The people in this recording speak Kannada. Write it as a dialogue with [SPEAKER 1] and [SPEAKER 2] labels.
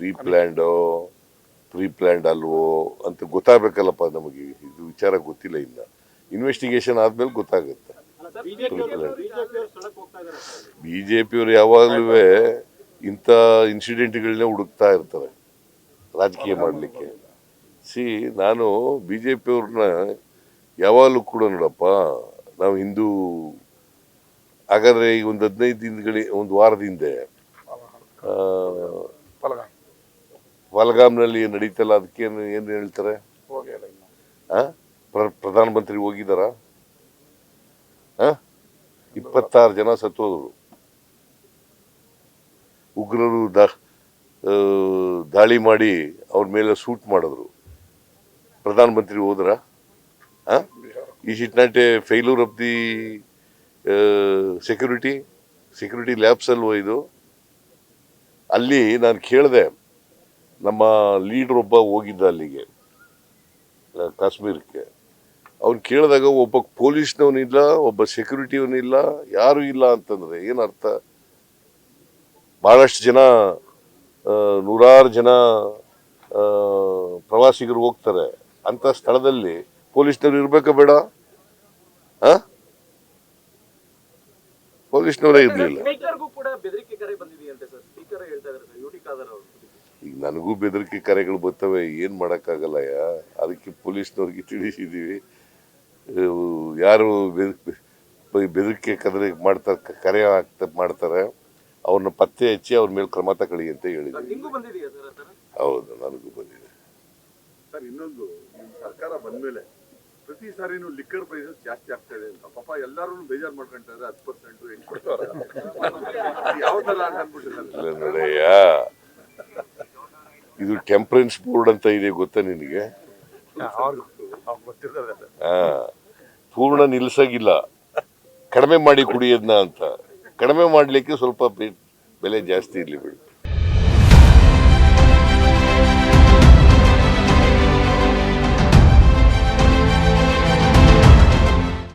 [SPEAKER 1] ಪ್ರೀ ಪ್ಲ್ಯಾಂಡೋ ಪ್ರೀ ಪ್ಲ್ಯಾಂಡ್ ಅಲ್ವೋ ಅಂತ ಗೊತ್ತಾಗಬೇಕಲ್ಲಪ್ಪ ನಮಗೆ. ಇದು ವಿಚಾರ ಗೊತ್ತಿಲ್ಲ ಇಲ್ಲ ಇನ್ವೆಸ್ಟಿಗೇಷನ್ ಆದ್ಮೇಲೆ ಗೊತ್ತಾಗುತ್ತೆ. ಬಿ ಜೆ ಪಿಯವರು ಯಾವಾಗಲೂ ಇಂಥ ಇನ್ಸಿಡೆಂಟ್ಗಳನ್ನೇ ಹುಡುಕ್ತಾ ಇರ್ತಾರೆ. ರಾಜಕೀಯ ಮಾಡಲಿಕ್ಕೆ. ಸಿ ನಾನು ಬಿ ಜೆ ಪಿಯವ್ರನ್ನ ಯಾವಾಗಲೂ ಕೂಡ ನೋಡಪ್ಪ, ನಾವು ಹಿಂದೂ, ಹಾಗಾದರೆ ಈಗ ಒಂದು ಹದಿನೈದು ದಿನಗಳ, ಒಂದು
[SPEAKER 2] ವಾರದಿಂದ
[SPEAKER 1] ಪಹಲ್ಗಾಮ್ನಲ್ಲಿ ನಡೀತಲ್ಲ ಅದಕ್ಕೆ ಏನು ಏನು ಹೇಳ್ತಾರೆ? ಪ್ರಧಾನಮಂತ್ರಿ ಹೋಗಿದಾರ? ಇಪ್ಪತ್ತಾರು ಜನ ಸತ್ತೋದ್ರು. ಉಗ್ರರು ದಾ ದಾಳಿ ಮಾಡಿ ಅವ್ರ ಮೇಲೆ ಸೂಟ್ ಮಾಡಿದ್ರು. ಪ್ರಧಾನಮಂತ್ರಿ ಹೋದ್ರ? ಹಾ ಈ not a failure of the security security ಲ್ಯಾಬ್ಸಲ್ಲಿ ಹೋಯ್ದು ಇದು? ಅಲ್ಲಿ ನಾನು ಕೇಳಿದೆ ನಮ್ಮ ಲೀಡರ್ ಒಬ್ಬ ಹೋಗಿದ್ದ ಅಲ್ಲಿಗೆ ಕಾಶ್ಮೀರಕ್ಕೆ. ಅವ್ನು ಕೇಳಿದಾಗ ಒಬ್ಬ ಪೊಲೀಸ್ನವನಿಲ್ಲ, ಒಬ್ಬ ಸೆಕ್ಯೂರಿಟಿಯವನಿಲ್ಲ, ಯಾರು ಇಲ್ಲ ಅಂತಂದ್ರೆ ಏನರ್ಥ ಭಾಳಷ್ಟು ಜನ ನೂರಾರು ಜನ ಪ್ರವಾಸಿಗರು ಹೋಗ್ತಾರೆ. ಅಂಥ ಸ್ಥಳದಲ್ಲಿ ಪೊಲೀಸ್ನವ್ರು ಇರಬೇಕಾ ಬೇಡ? ಪೊಲೀಸ್ನವರೇ ಇರ್ಲಿಲ್ಲ. ಈಗ ನನಗೂ ಬೆದರಿಕೆ ಕರೆಗಳು ಬರ್ತವೆ ಏನು ಮಾಡೋಕ್ಕಾಗಲ್ಲಯ್ಯ? ಅದಕ್ಕೆ ಪೊಲೀಸ್ನವ್ರಿಗೆ ತಿಳಿಸಿದ್ದೀವಿ ಯಾರು ಬೆದ- ಬೆದರಿಕೆ ಕದರೆ ಮಾಡ್ತಾರೆ ಕರೆ ಆಗ್ತಾ ಮಾಡ್ತಾರೆ ಅವ್ರನ್ನ ಪತ್ತೆ ಹಚ್ಚಿ ಅವ್ರ ಮೇಲೆ ಕ್ರಮ ತಗೊಳ್ಳಿ ಅಂತ ಹೇಳಿದ್ವಿ.
[SPEAKER 3] ನಿಂಗೂ ಬಂದಿದೆಯಾ ಸರ್ ಆ
[SPEAKER 1] ಹೌದು ನನಗೂ ಬಂದಿದೆ.
[SPEAKER 4] ಸರ್ ಇನ್ನೊಂದು ಸರ್ಕಾರ ಸರ್ಕಾರ ಬಂದ್ಮೇಲೆ ಪ್ರತಿ ಸಾರಿನೂ ಲಿಕ್ಕರ್ ಪ್ರೈಸಸ್ ಜಾಸ್ತಿ ಆಗ್ತಾ ಇದೆ ಅಂತ. ಪಾಪ ಎಲ್ಲರೂ ಬೇಜಾರು ಮಾಡ್ಕೊಂತಾರೆ ಇದ್ದಾರೆ ಹತ್ತು ಪರ್ಸೆಂಟ್ ಎಂಟು ಕೊಡ್ತಾರ ಯಾವ ಥರ ಅಂತ ಅನ್ಬಿಟ್ಟಿದ್ದಾರೆ
[SPEAKER 1] ಇದು ಟೆಂಪರೆನ್ಸ್ ಬೋರ್ಡ್ ಅಂತ ಇದೆ ಗೊತ್ತಾ ನಿನಗೆ? ಪೂರ್ಣ ನಿಲ್ಸಾಗಿಲ್ಲ. ಕಡಿಮೆ ಮಾಡಿ ಕುಡಿಯೋದ್ನ ಅಂತ. ಕಡಿಮೆ ಮಾಡಲಿಕ್ಕೆ ಸ್ವಲ್ಪ ಬೆಲೆ ಜಾಸ್ತಿ ಇರಲಿ ಬಿಡು.